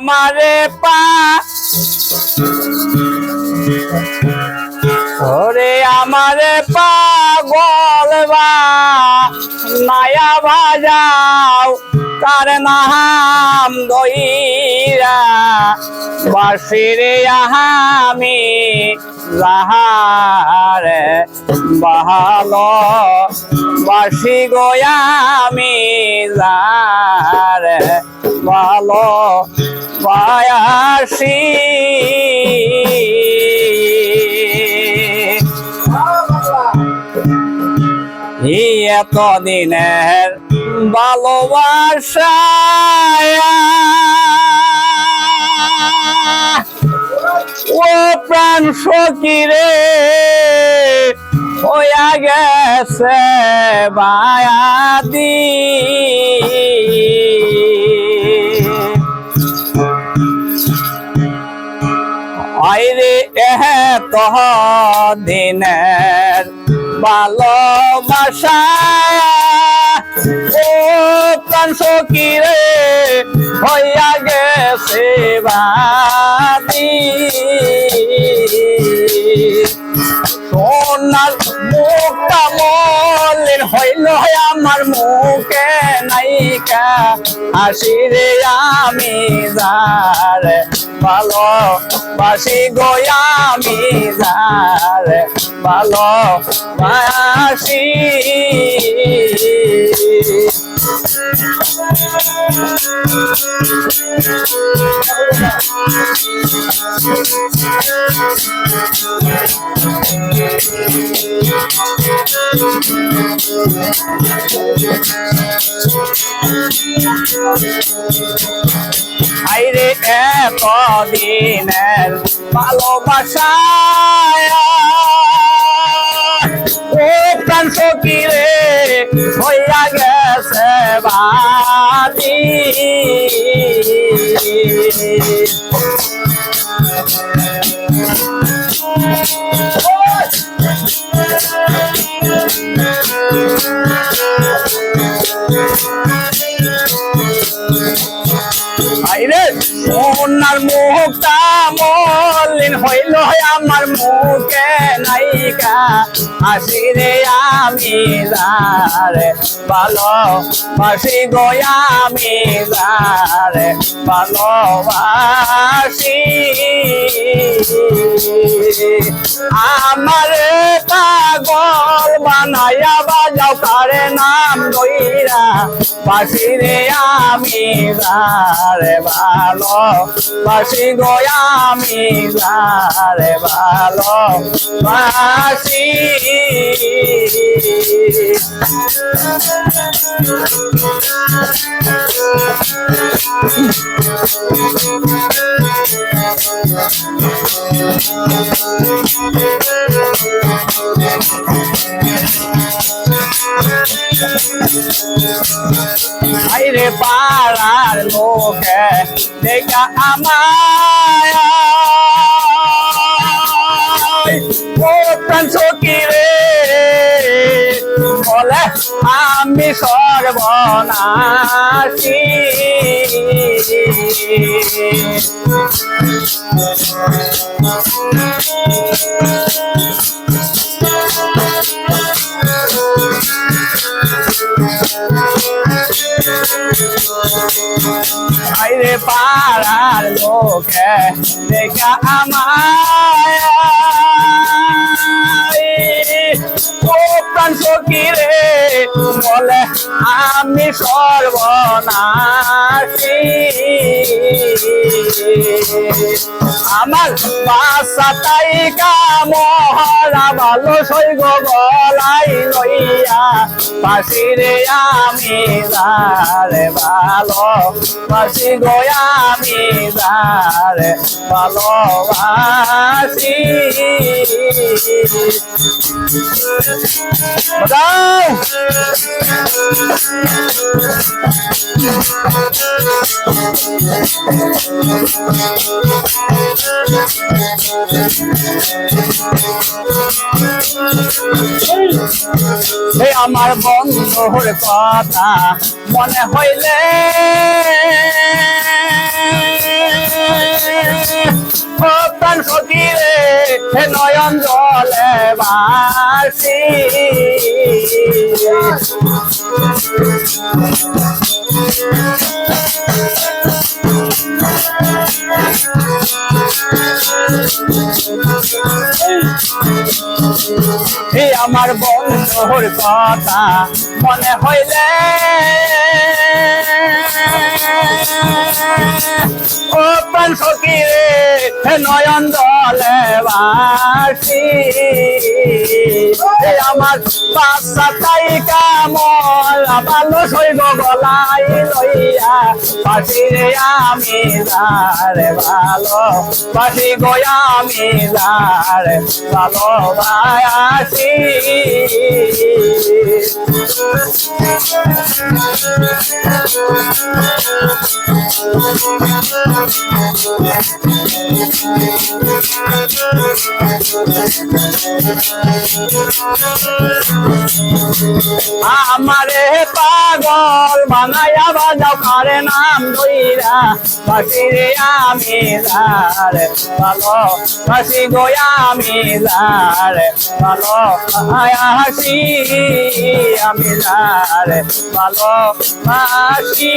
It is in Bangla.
আমারে পা। আমারে পাগল বা। মায়া বাজাও, তার নাম দইরা বাসিরে আহামি লাহারে বাহালো। বাসি গোয়ামি লারে ভালো পায়াসি। এত দিনের ভালোবাসা ও প্রাণ সকিরে হইয়া গেছে বায়াদি দিনের ভালোবাসা। ও প্রাণ সকিরে হইয়া গেছে বাদি সোনার মুখটা মলিন হইল আমার মুখে নাইকা হাসিরে আমি যার ভালো বাসি গোয়ামি যার ভালো বাসি। আইরে এত দিনের ভালোবাসা ও মুখটা মলিন হইল আমার মুখে নাইকা হাসিরে আমি যারে ভালো বাসি গয়া আমি যারে ভালোবাসি। আমার দইরা বাসিরে আমি যারে ভালো বাসি গয়া আমি ভালো বাসি আইরে পাড়ার লোকে দেখা আমায়। ও সকিরে বলে আমি সর্বনাশী। আইরে পাড়ার লোকে দেখা আমায়। ও প্রাণ সকিরে বলে আমি সর্বনাশী। আমার তাই কামহারা ভালো সৈগ গলাই লইয়া পাশিরে আমি যারে ভালো পাশি গয়া আমি যারে ভালোবাসি। বাজাও। আমার বন্ধুর কথা মনে হইলে সখী রে হে নয়ন জলে বাসি। এই আমার বন্ধুর কথা মনে হইলে। ও প্রাণ সখী রে নয়ন দলে বাসি। এই আমার বাচ্চা, তাই কামল, ভালো সইব গলাই লইয়া পাশি রে আমি যারে ভালো পাশি গয়া আমি যারে ভালো ভায়াসি আমারে পাগল বানাইয়া বাজাও, কারে নাম দইরা পাশি রে আমি যারে ভালো পাশি গয়া আমি যারে ভালো হাসি আমি যারে ভালো হাসি।